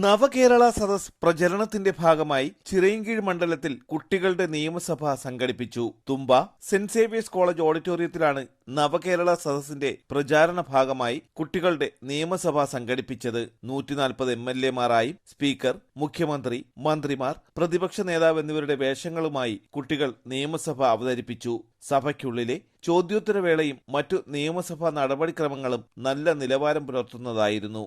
നവകേരള സദസ് പ്രചരണത്തിന്റെ ഭാഗമായി ചിറയൻകീഴ് മണ്ഡലത്തിൽ കുട്ടികളുടെ നിയമസഭ സംഘടിപ്പിച്ചു. തുമ്പ സെന്റ് സേവിയേഴ്സ് കോളേജ് ഓഡിറ്റോറിയത്തിലാണ് നവകേരള സദസ്സിന്റെ പ്രചാരണ ഭാഗമായി കുട്ടികളുടെ നിയമസഭ സംഘടിപ്പിച്ചത്. നൂറ്റിനാൽപ്പത് എം എൽ എമാരായും സ്പീക്കർ മുഖ്യമന്ത്രി മന്ത്രിമാർ പ്രതിപക്ഷ നേതാവ് എന്നിവരുടെ വേഷങ്ങളുമായി കുട്ടികൾ നിയമസഭ അവതരിപ്പിച്ചു. സഭയ്ക്കുള്ളിലെ ചോദ്യോത്തരവേളയും മറ്റു നിയമസഭാ നടപടിക്രമങ്ങളും നല്ല നിലവാരം പുലർത്തുന്നതായിരുന്നു.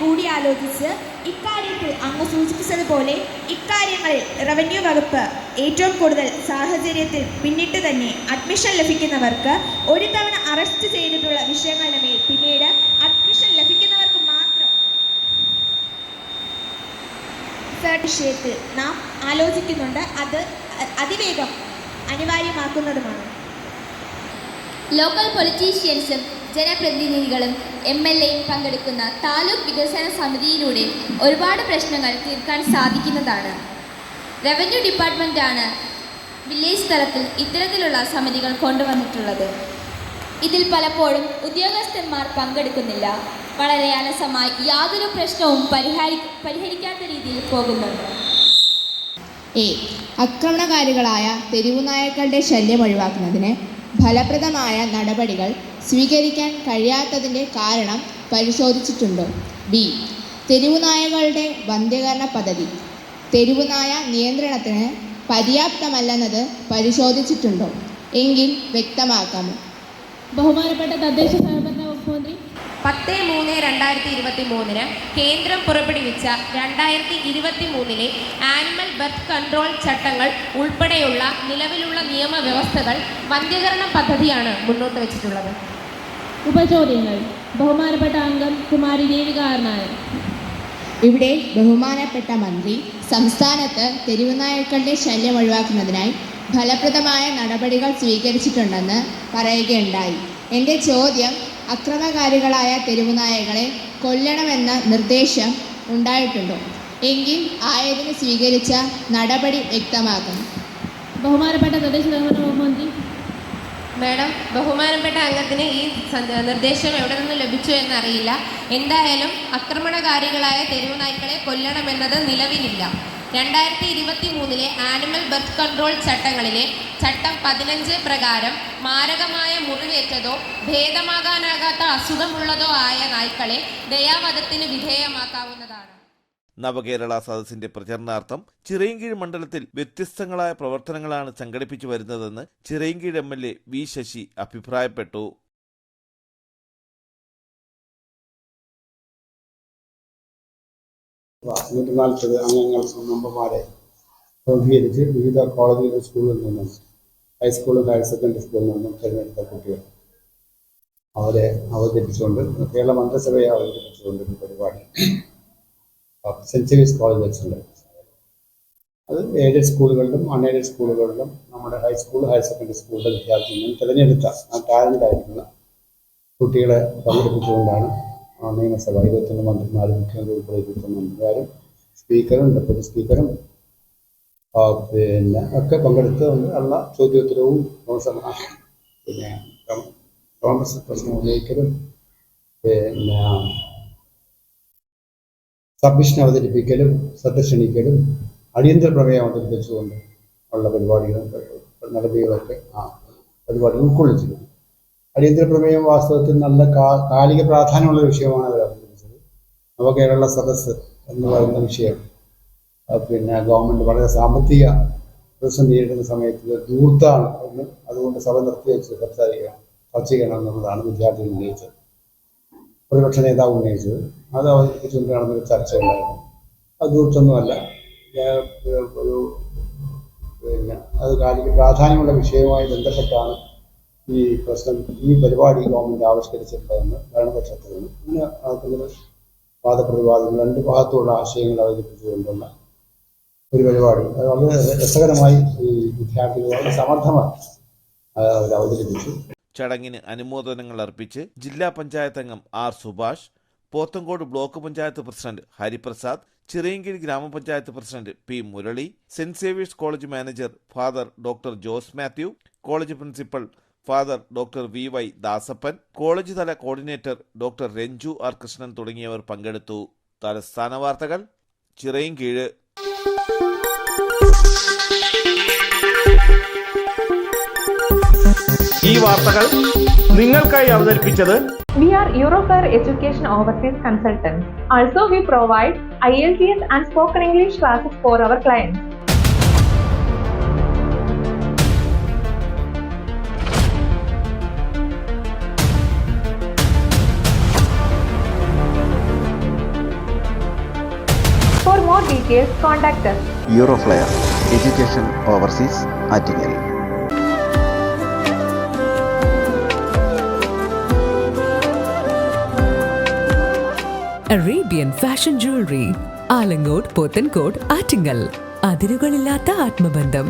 കൂടിയാലോചിച്ച് ഇക്കാര്യത്തിൽ അങ്ങ് സൂചിപ്പിച്ചതുപോലെ ഇക്കാര്യങ്ങളിൽ റവന്യൂ വകുപ്പ് ഏറ്റവും കൂടുതൽ സാഹചര്യത്തിൽ പിന്നിട്ട് തന്നെ അഡ്മിഷൻ ലഭിക്കുന്നവർക്ക് ഒരു തവണ അറസ്റ്റ് ചെയ്തിട്ടുള്ള വിഷയങ്ങളുടെ മേൽ പിന്നീട് അഡ്മിഷൻ ലഭിക്കുന്നവർക്ക് മാത്രം വിഷയത്തിൽ നാം ആലോചിക്കുന്നുണ്ട്. അത് അതിവേഗം അനിവാര്യമാക്കുന്നതുമാണ്. ലോക്കൽ പൊളിറ്റീഷ്യൻസും ജനപ്രതിനിധികളും എം എൽ എയും പങ്കെടുക്കുന്ന താലൂക്ക് വികസന സമിതിയിലൂടെ ഒരുപാട് പ്രശ്നങ്ങൾ തീർക്കാൻ സാധിക്കുന്നതാണ്. റവന്യൂ ഡിപ്പാർട്ട്മെന്റാണ് വില്ലേജ് തലത്തിൽ ഇത്തരത്തിലുള്ള സമിതികൾ കൊണ്ടുവന്നിട്ടുള്ളത്. ഇതിൽ പലപ്പോഴും ഉദ്യോഗസ്ഥന്മാർ പങ്കെടുക്കുന്നില്ല. വളരെ അലസമായി യാതൊരു പ്രശ്നവും പരിഹാരി പരിഹരിക്കാത്ത രീതിയിൽ പോകുന്നുണ്ട്. എ. ആക്രമണകാരികളായ തെരുവുനായക്കളുടെ ശല്യം ഒഴിവാക്കുന്നതിന് ഫലപ്രദമായ നടപടികൾ സ്വീകരിക്കാൻ കഴിയാത്തതിന്റെ കാരണം പരിശോധിച്ചിട്ടുണ്ടോ. ബി. തെരുവുനായകളുടെ വന്ധ്യകരണ പദ്ധതി. തെരുവുനായ നിയന്ത്രണത്തിന് പര്യാപ്തമല്ലെന്നത് പരിശോധിച്ചിട്ടുണ്ടോ? എങ്കിൽ വ്യക്തമാക്കാമോ ബഹുമാനപ്പെട്ട തദ്ദേശ സ്വയംഭരണ വകുപ്പ് മന്ത്രി പത്ത് മൂന്ന് രണ്ടായിരത്തി ഇരുപത്തി മൂന്നിന് കേന്ദ്രം പുറപ്പെടുവിച്ച രണ്ടായിരത്തി ഇരുപത്തി മൂന്നിലെ ആനിമൽ ബർത്ത് കൺട്രോൾ ചട്ടങ്ങൾ ഉൾപ്പെടെയുള്ള നിലവിലുള്ള നിയമവ്യവസ്ഥകൾ വന്ധ്യകരണ പദ്ധതിയാണ് മുന്നോട്ട് വെച്ചിട്ടുള്ളത്. ഉപചോദ്യങ്ങൾ. ബഹുമാനപ്പെട്ട അംഗം കുമാരി ദേവിക ആർ നായർ ഇവിടെ ബഹുമാനപ്പെട്ട മന്ത്രി സംസ്ഥാനത്ത് തെരുവുനായ്ക്കളുടെ ശല്യം ഒഴിവാക്കുന്നതിനായി ഫലപ്രദമായ നടപടികൾ സ്വീകരിച്ചിട്ടുണ്ടെന്ന് പറയുകയുണ്ടായി. എന്റെ ചോദ്യം അക്രമകാരികളായ തെരുവുനായകളെ കൊല്ലണമെന്ന നിർദ്ദേശം ഉണ്ടായിട്ടുണ്ടോ? എങ്കിൽ ആയതിന് സ്വീകരിച്ച നടപടി വ്യക്തമാകും. ബഹുമാനപ്പെട്ട തദ്ദേശ മാഡം ബഹുമാനപ്പെട്ട അംഗത്തിന് ഈ നിർദ്ദേശം എവിടെ നിന്ന് ലഭിച്ചു എന്നറിയില്ല. എന്തായാലും ആക്രമണകാരികളായ തെരുവുനായ്ക്കളെ കൊല്ലണമെന്നത് നിലവിലില്ല. രണ്ടായിരത്തി ഇരുപത്തി മൂന്നിലെ ആനിമൽ ബർത്ത് കൺട്രോൾ ചട്ടങ്ങളിലെ ചട്ടം പതിനഞ്ച് പ്രകാരം മാരകമായ മുറിവേറ്റതോ ഭേദമാകാനാകാത്ത അസുഖമുള്ളതോ ആയ നായ്ക്കളെ ദയാവധത്തിന് വിധേയമാക്കാവുന്നതാണ്. നവകേരള സദസ്സിന്റെ പ്രചരണാർത്ഥം ചിറയൻകീഴ് മണ്ഡലത്തിൽ വ്യത്യസ്തങ്ങളായ പ്രവർത്തനങ്ങളാണ് സംഘടിപ്പിച്ചു വരുന്നതെന്ന് Chirayinkeezhu M L A V Sasi അഭിപ്രായപ്പെട്ടു. നൂറ്റി നാൽപ്പത് അംഗങ്ങൾ മെമ്പർമാരെ പ്രതികരിച്ച് വിവിധ കോളേജുകൾ സ്കൂളിൽ നിന്നും ഹൈസ്കൂളും ഹയർ സെക്കൻഡറി സ്കൂളിൽ നിന്നും തിരഞ്ഞെടുത്ത കുട്ടികൾ അവരെ അവതരിപ്പിച്ചുകൊണ്ട് കേരള മന്ത്രിസഭയെ അവതരിപ്പിച്ചുകൊണ്ട് ഒരു പരിപാടി ജേവിയർസ് കോളേജ് വെച്ചിട്ടുണ്ട്. അത് എയ്ഡഡ് സ്കൂളുകളിലും അൺഎയ്ഡഡ് സ്കൂളുകളിലും നമ്മുടെ ഹൈസ്കൂൾ ഹയർ സെക്കൻഡറി സ്കൂളിലെ വിദ്യാർത്ഥികളിൽ നിന്നും തിരഞ്ഞെടുത്ത ആ ടാലന്റ് ആയിരിക്കുന്ന കുട്ടികളെ പങ്കെടുപ്പിച്ചുകൊണ്ടാണ് നിയമസഭ ഇരുപത്തൊന്ന് മന്ത്രിമാരും മുഖ്യമന്ത്രി ഉൾപ്പെടെ ഇരുപത്തൊന്ന് മന്ത്രിമാരും സ്പീക്കറും ഡെപ്യൂട്ടി സ്പീക്കറും പിന്നെ ഒക്കെ പങ്കെടുത്ത് ഉള്ള ചോദ്യോത്തരവും പിന്നെ കോൺഗ്രസ് പ്രശ്നം ഉന്നയിക്കലും പിന്നെ സബ്മിഷൻ അവതരിപ്പിക്കലും ശ്രദ്ധ ക്ഷണിക്കലും അടിയന്തര പ്രമേയം അവതരിപ്പിച്ചുകൊണ്ട് ഉള്ള പരിപാടികളും നടപടികളൊക്കെ ആ പരിപാടികൾ ഉൾക്കൊള്ളിച്ചിരുന്നു അടിയന്തര പ്രമേയം വാസ്തവത്തിൽ നല്ല കാലിക പ്രാധാന്യമുള്ള വിഷയമാണ് അവർ അവതരിപ്പിച്ചത്. നവകേരള സദസ്സ് എന്ന് പറയുന്ന വിഷയം. പിന്നെ ഗവൺമെന്റ് വളരെ സാമ്പത്തിക പ്രതിസന്ധി നേരിടുന്ന സമയത്ത് ദൂർത്താണ് എന്ന് അതുകൊണ്ട് സഭ നിർത്തിവെച്ച് സംസാരിക്കണം ചർച്ച ചെയ്യണം എന്നുള്ളതാണ് വിദ്യാർത്ഥികൾ ഉന്നയിച്ചത്. പ്രതിപക്ഷ നേതാവ് ഉന്നയിച്ചത്. അത് അവതരിപ്പിച്ചുകൊണ്ട് നടന്നൊരു ചർച്ചയുണ്ടായിരുന്നു അത് ദൂർത്തൊന്നുമല്ല ഒരു പിന്നെ അത് കാലിക പ്രാധാന്യമുള്ള വിഷയവുമായി ബന്ധപ്പെട്ടാണ് ഈ പ്രശ്നം ഈ പരിപാടി ഗവൺമെന്റ് ആവിഷ്കരിച്ചിട്ടുള്ളതെന്ന് ഭരണപക്ഷത്തിൽ നിന്ന് അങ്ങനെ നടത്തുന്നത് വാദപ്രതിവാദങ്ങൾ രണ്ട് ഭാഗത്തുള്ള ആശയങ്ങൾ അവതരിപ്പിച്ചുകൊണ്ടുള്ള ഒരു പരിപാടി. അത് വളരെ രസകരമായി ഈ വിദ്യാർത്ഥികൾ വളരെ സമർത്ഥമായി അവതരിപ്പിച്ചു. ചടങ്ങിന് അനുമോദനങ്ങൾ അർപ്പിച്ച് ജില്ലാ പഞ്ചായത്ത് അംഗം R Subhash Pothencode block panchayat president Hariprasad Chirayinkeezhu ഗ്രാമപഞ്ചായത്ത് president P Murali saint Xavier's college manager father doctor Jose Mathew college principal father doctor V Y Dasappan college തല coordinator doctor Renju R Krishnan തുടങ്ങിയവർ പങ്കെടുത്തു. തലസ്ഥാന വാർത്തകൾ ചിറയും കീഴ്. ഈ വാർത്തകൾ നിങ്ങൾക്കായി അവതരിപ്പിച്ചത് we are Eurofire education overseas consultants also we provide I L T S and spoken English classes for our clients For more details contact us. Euroflare education overseas Attingal Arabian fashion jewellery Alangode Pothencode Attingal അതിരുകളില്ലാത്ത ആത്മബന്ധം.